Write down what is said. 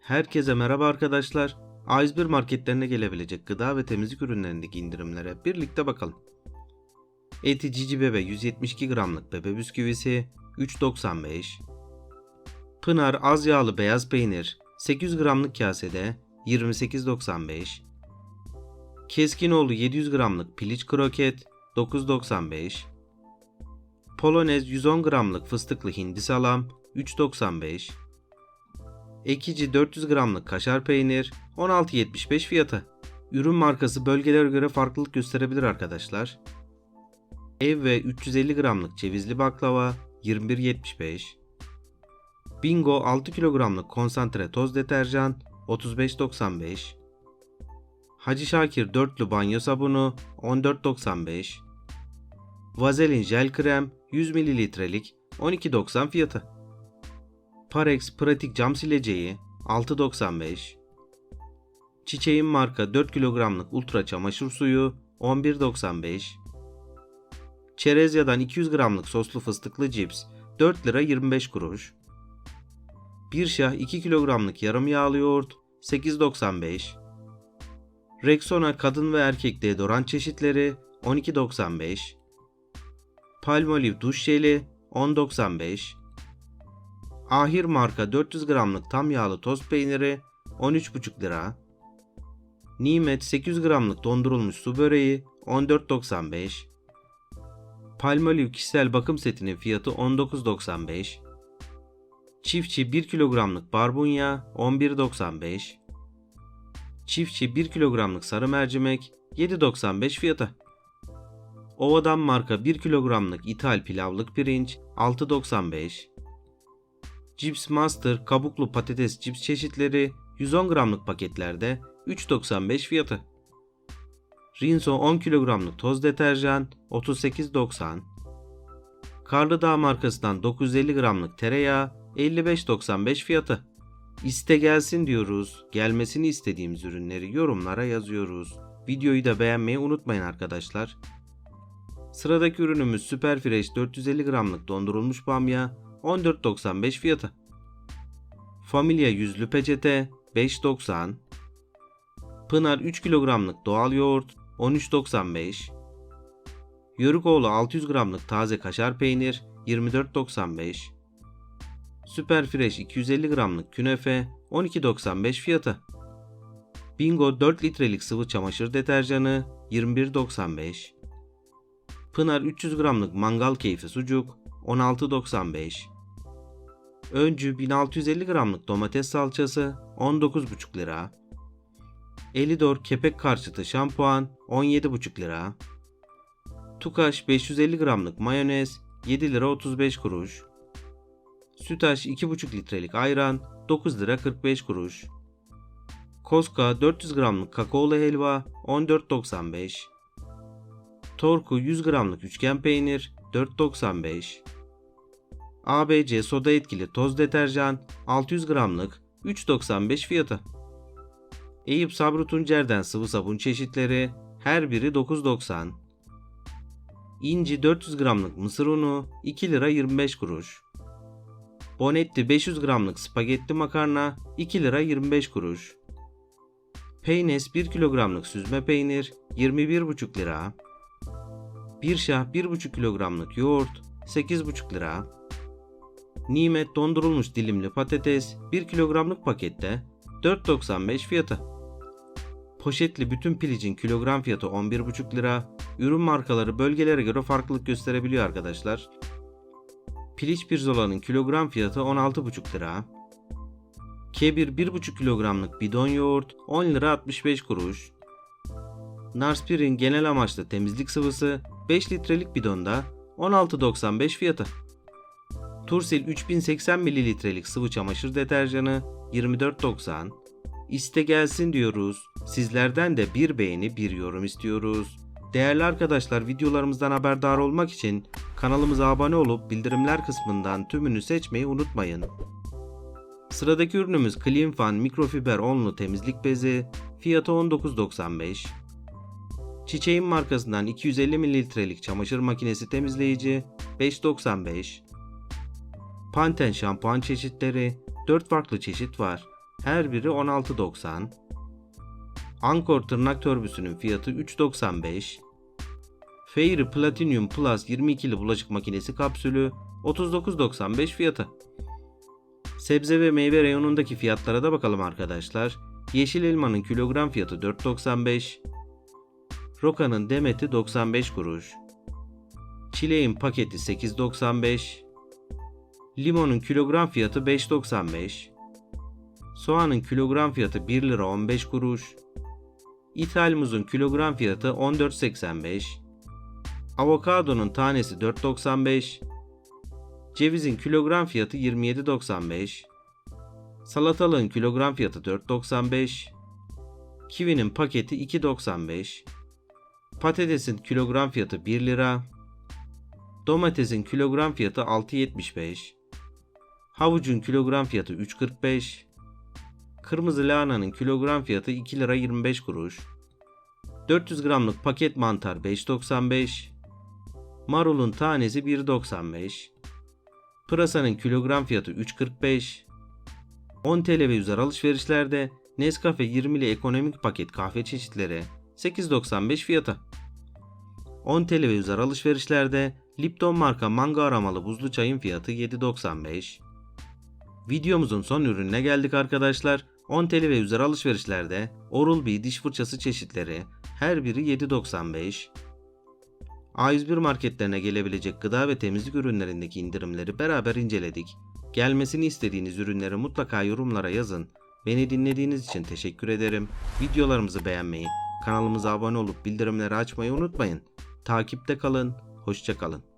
Herkese merhaba arkadaşlar. A101 marketlerine gelebilecek gıda ve temizlik ürünlerindeki indirimlere birlikte bakalım. Eti Cici Bebe 172 gramlık bebe bisküvisi 3.95 Pınar az yağlı beyaz peynir 800 gramlık kasede 28.95 Keskinoğlu 700 gramlık piliç kroket 9.95 Polonez 110 gramlık fıstıklı hindi salam 3.95 Ekici 400 gramlık kaşar peynir 16.75 fiyatı. Ürün markası bölgelere göre farklılık gösterebilir arkadaşlar. Ev ve 350 gramlık cevizli baklava 21.75. Bingo 6 kilogramlık konsantre toz deterjan 35.95. Hacı Şakir dörtlü banyo sabunu 14.95. Vazelin jel krem 100 mililitrelik 12.90 fiyatı. Parex pratik cam sileceği 6.95 Çiçeğin marka 4 kilogramlık ultra çamaşır suyu 11.95 Çerezya'dan 200 gramlık soslu fıstıklı cips 4 lira 25 kuruş. Bir şah 2 kilogramlık yarım yağlı yoğurt 8.95 Rexona kadın ve erkek deodorant çeşitleri 12.95 Palmolive duş jeli 10.95 Ahir marka 400 gramlık tam yağlı toz peyniri 13,5 lira. Nimet 800 gramlık dondurulmuş su böreği 14.95. Palmolive kişisel bakım setinin fiyatı 19.95. Çiftçi 1 kilogramlık barbunya 11.95. Çiftçi 1 kilogramlık sarı mercimek 7.95 fiyatı. Ovadan marka 1 kilogramlık ithal pilavlık pirinç 6.95. Cips Master kabuklu patates cips çeşitleri 110 gramlık paketlerde 3.95 fiyatı. Rinso 10 kilogramlık toz deterjan 38.90. Karlıdağ markasından 950 gramlık tereyağı 55.95 fiyatı. İste gelsin diyoruz. Gelmesini istediğimiz ürünleri yorumlara yazıyoruz. Videoyu da beğenmeyi unutmayın arkadaşlar. Sıradaki ürünümüz Super Fresh 450 gramlık dondurulmuş bamya 14.95 fiyatı. Familya yüzlü peçete 5.90. Pınar 3 kilogramlık doğal yoğurt 13.95. Yörükoğlu 600 gramlık taze kaşar peynir 24.95. Süper Fresh 250 gramlık künefe 12.95 fiyatı. Bingo 4 litrelik sıvı çamaşır deterjanı 21.95. Pınar 300 gramlık mangal keyfi sucuk 16.95. Öncü 1650 gramlık domates salçası 19,5 lira. Elidor kepek karşıtı şampuan 17,5 lira. Tukaş 550 gramlık mayonez 7 lira 35 kuruş. Sütaş 2,5 litrelik ayran 9 lira 45 kuruş. Koska 400 gramlık kakaolu helva 14.95. Torku 100 gramlık üçgen peynir 4.95. ABC soda etkili toz deterjan 600 gramlık 3.95 fiyatı. Eyüp Sabri Tuncer'den sıvı sabun çeşitleri her biri 9.90. İnci 400 gramlık mısır unu 2 lira 25 kuruş. Bonetti 500 gramlık spagetti makarna 2 lira 25 kuruş. Peynes 1 kilogramlık süzme peynir 21,5 lira. Bir şah 1,5 kilogramlık yoğurt 8,5 lira. Nimet dondurulmuş dilimli patates 1 kilogramlık pakette 4.95 fiyatı. Poşetli bütün pilicin kilogram fiyatı 11,5 lira. Ürün markaları bölgelere göre farklılık gösterebiliyor arkadaşlar. Piliç pirzolanın kilogram fiyatı 16,5 lira. Kebir 1,5 kilogramlık bidon yoğurt 10 lira 65 kuruş. Narspirin genel amaçlı temizlik sıvısı 5 litrelik bidonda 16.95 fiyatı. Tursil 3080 mililitrelik sıvı çamaşır deterjanı 24.90. İste gelsin diyoruz. Sizlerden de bir beğeni bir yorum istiyoruz. Değerli arkadaşlar videolarımızdan haberdar olmak için kanalımıza abone olup bildirimler kısmından tümünü seçmeyi unutmayın. Sıradaki ürünümüz Clean mikrofiber onlu temizlik bezi. Fiyatı 19.95. Çiçeğin markasından 250 mililitrelik çamaşır makinesi temizleyici 5.95. Panten şampuan çeşitleri 4 farklı çeşit var. Her biri 16.90. Ankor tırnak törbüsünün fiyatı 3.95. Fairy Platinum Plus 22'li bulaşık makinesi kapsülü 39.95 fiyatı. Sebze ve meyve reyonundaki fiyatlara da bakalım arkadaşlar. Yeşil elmanın kilogram fiyatı 4.95. Roka'nın demeti 95 kuruş. Çileğin paketi 8.95. Limonun kilogram fiyatı 5.95. Soğanın kilogram fiyatı 1 lira 15 kuruş. İthal muzun kilogram fiyatı 14.85. Avokadonun tanesi 4.95. Cevizin kilogram fiyatı 27.95. Salatalığın kilogram fiyatı 4.95. Kivinin paketi 2.95. Patatesin kilogram fiyatı 1 lira. Domatesin kilogram fiyatı 6.75. Havucun kilogram fiyatı 3.45. Kırmızı lahananın kilogram fiyatı 2 lira 25 kuruş. 400 gramlık paket mantar 5.95. Marulun tanesi 1.95. Pırasanın kilogram fiyatı 3.45. 10 TL ve üzeri alışverişlerde Nescafe 20'li ekonomik paket kahve çeşitleri 8.95 fiyata. 10 TL ve üzeri alışverişlerde Lipton marka manga aramalı buzlu çayın fiyatı 7.95. Videomuzun son ürününe geldik arkadaşlar. 10 TL ve üzeri alışverişlerde Oral-B diş fırçası çeşitleri her biri 7.95. A101 marketlerine gelebilecek gıda ve temizlik ürünlerindeki indirimleri beraber inceledik. Gelmesini istediğiniz ürünleri mutlaka yorumlara yazın. Beni dinlediğiniz için teşekkür ederim. Videolarımızı beğenmeyi, kanalımıza abone olup bildirimleri açmayı unutmayın. Takipte kalın, hoşça kalın.